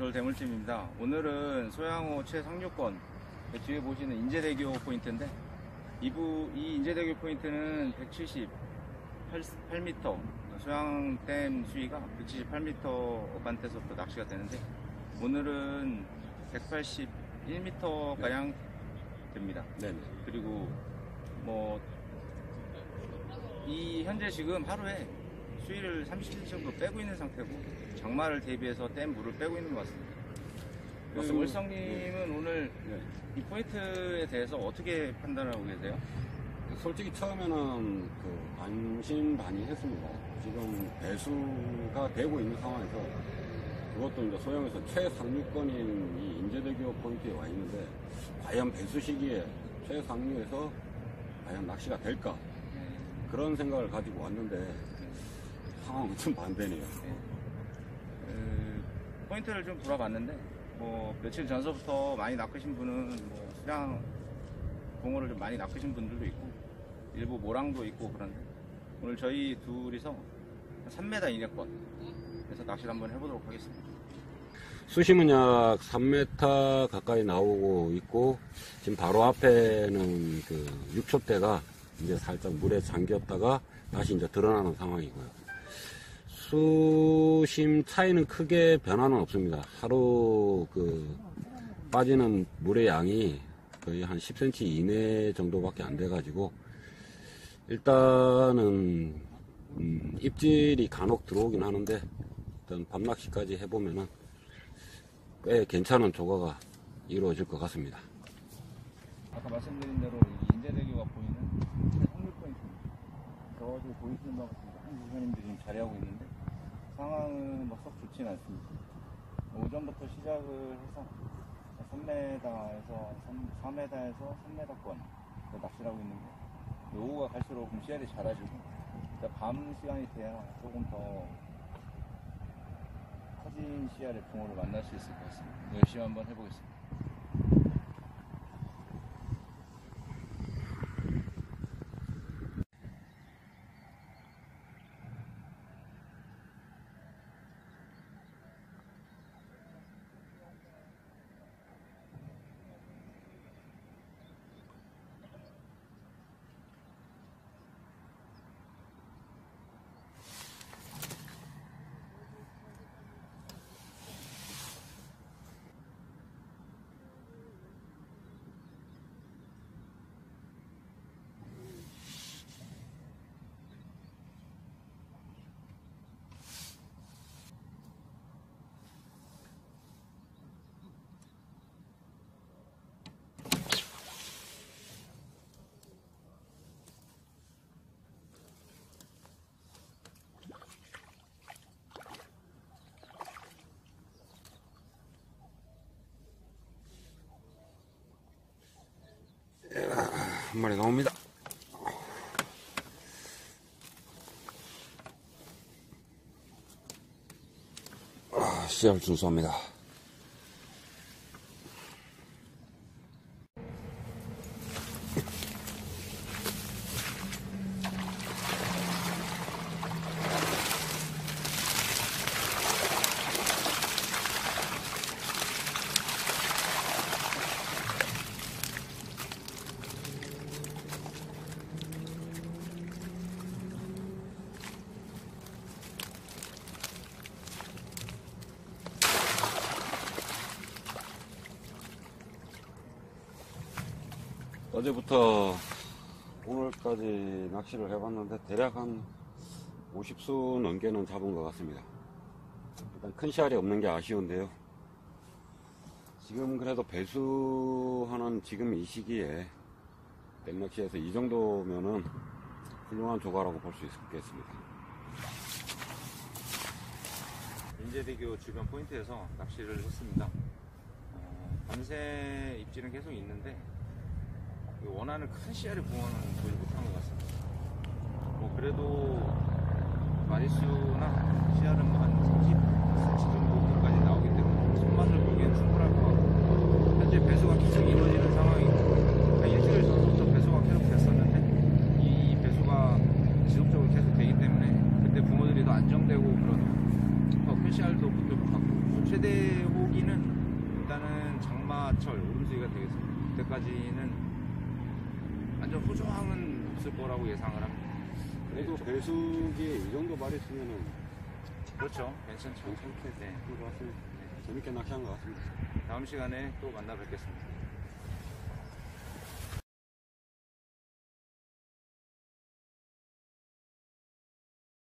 서울 대물팀입니다. 오늘은 소양호 최상류권 그 뒤에 보시는 인제대교 포인트인데 이부 이 인제대교 포인트는 178m 소양댐 수위가 178m 어반대서부터 낚시가 되는데 오늘은 181m 가량 됩니다. 네네. 그리고 뭐 이 현재 지금 하루에 수위를 30cm 정도 빼고 있는 상태고 장마를 대비해서 댐 물을 빼고 있는 것 같습니다. 그. 월성님은 오늘 네. 이 포인트에 대해서 어떻게 판단하고 계세요? 솔직히 처음에는 그 반신반의 했습니다. 지금 배수가 되고 있는 상황에서 그것도 이제 소형에서 최상류권인 이 인제대교 포인트에 와 있는데 과연 배수 시기에 최상류에서 과연 낚시가 될까 그런 생각을 가지고 왔는데 상황은 좀 반대네요. 그 포인트를 좀 돌아봤는데 뭐 며칠 전서부터 많이 낚으신 분은 뭐 수량 공어를 좀 많이 낚으신 분들도 있고 일부 모랑도 있고 그런데 오늘 저희 둘이서 3m 이내권 그래서 낚시를 한번 해보도록 하겠습니다. 수심은 약 3m 가까이 나오고 있고 지금 바로 앞에는 그 6촉대가 이제 살짝 물에 잠겼다가 다시 이제 드러나는 상황이고요. 수심 차이는 크게 변화는 없습니다. 하루 그 빠지는 물의 양이 거의 한 10cm 이내 정도밖에 안 돼가지고 일단은 음, 입질이 간혹 들어오긴 하는데 일단 밤낚시까지 해보면은 꽤 괜찮은 조과가 이루어질 것 같습니다. 아까 말씀드린 대로 이 인제대교가 보이는 상륙 포인트입니다. 저쪽에 보이시는 것 같습니다. 한국 선생님들이 지금 자리하고 있는데 상황은 뭐썩 좋진 않습니다. 오전부터 시작을 해서 3m에서 4m에서 3m권 낚시를 하고 있는데 오후가 갈수록 좀 씨알이 작아지고 그러니까 밤 시간이 돼야 조금 더 커진 씨알의 붕어를 만날 수 있을 것 같습니다. 열심히 한번 해보겠습니다. 한 마리 나옵니다. 아, 씨알 준수합니다. 어제부터 오늘까지 낚시를 해봤는데 대략 한 50수 넘게는 잡은 것 같습니다. 일단 큰 씨알이 없는 게 아쉬운데요. 지금 그래도 배수하는 지금 이 시기에 뱃낚시에서 이 정도면은 훌륭한 조과라고 볼 수 있겠습니다. 인제대교 주변 포인트에서 낚시를 했습니다. 어, 밤새 입질은 계속 있는데 그 원하는 큰 씨알의 붕어는 보지 못한 것 같습니다. 뭐 그래도 마리수나 씨알은 뭐한 30cm 정도까지 나오기 때문에 손맛을 보기엔 충분할 것 같고 현재 배수가 계속 이루어지는 상황이고 그러니까 일주일 전부터 배수가 계속 됐었는데 이 배수가 지속적으로 계속 되기 때문에 그때 붕어들이 더 안정되고 그런 더큰 씨알도 붙을 것 같고 최대 호기는 일단은 장마철 오름수기가 되겠습니다. 그때까지는 완전 후조항은 없을 거라고 예상을 합니다. 그래도 배수기에 이 정도 말 있으면은 그렇죠. 괜찮죠. 괜찮게 네. 한것 같습니다. 재밌게 낚시한 것 같습니다. 다음 시간에 또 만나 뵙겠습니다.